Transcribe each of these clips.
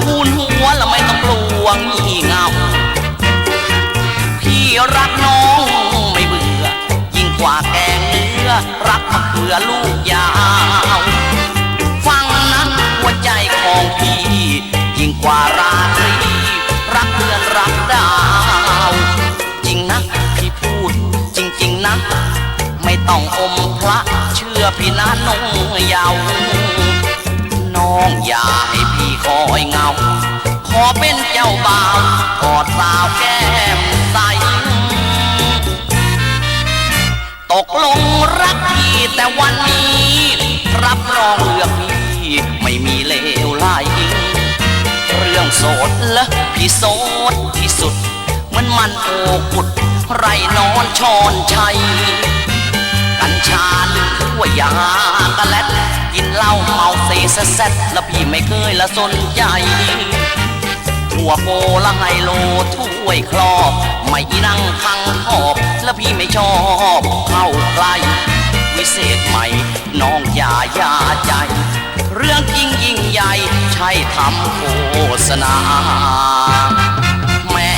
ทูนหัวแล้วไม่ต้องกลัวงี่เงา พี่รักน้องไม่เบื่อ ยิ่งกว่าแกงเนื้อ รักมะเขือลูกยาว ฟังนะหัวใจของพี่ ยิ่งกว่าราตรีรักเดือนรักดาว จริงนะพี่พูดจริง ๆนะไม่ต้องอมพระเชื่อพี่นะน้องยาวน้องอย่าให้ แต่วันนี้ รับรองเลือกพี่ไม่มีเลวไหลเรื่องโสดละพี่โสดที่สุดเหมือนมันโอกุดไรนอนชอนชัย กัญชาหรือว่ายากระแลดกินเหล้าเมาเซซะแซดแล้วพี่ไม่เคยละสนใจถั่วโกละไฮโลถ้วยครอบ ไม่นั่งพังขอบ แล้วพี่ไม่ชอบเข้าใกล้ วิเศษไหม น้องอย่าอย่าใจ เรื่องจริงยิ่งใหญ่ ใช่ทำโฆษณา แม่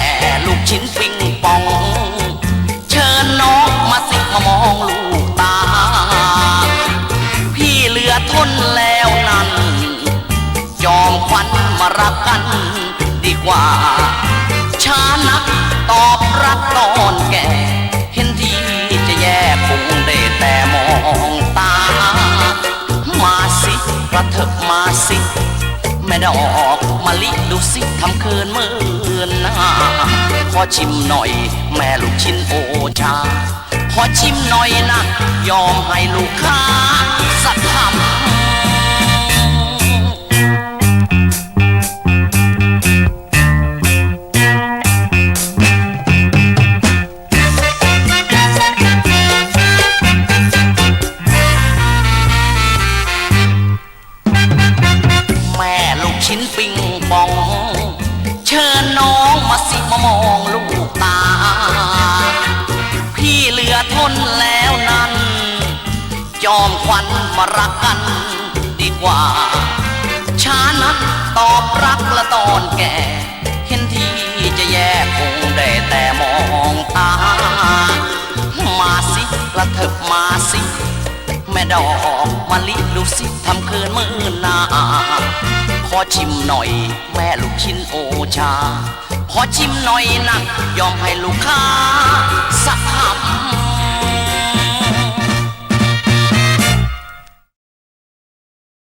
ลูกชิ้นปิงปอง เชิญน้องมาสิมามองลูกตา พี่เหลือทนแล้วนั้นจอมควันมารักกันดีกว่า ช้านักตอบรักตอนแก่ สิ แม่ดอกมะลิดูสิทำเคินเมื่อนหน้าขอชิมหน่อย แม่ลูกชิ้นโอชา ขอชิมหน่อยนะ ยอมให้ลูกค้าสักคำ แม่ลูกชิ้นปิงปอง เชิญน้องมาสิมามองลูกตา พี่เหลือทนแล้วนั้นจอมควันมารักกันดีกว่า ช้านักตอบรักละตอนแก่ เห็นทีจะแย่คงได้แต่มองตา มาสิกระเถิบมาสิ แม่ดอกมะลิดูสิทำเคินมือหนา อชิมหน่อย แม่ลูกชิ้นโอชา ขอชิมหน่อยนะยอมให้ลูกค้า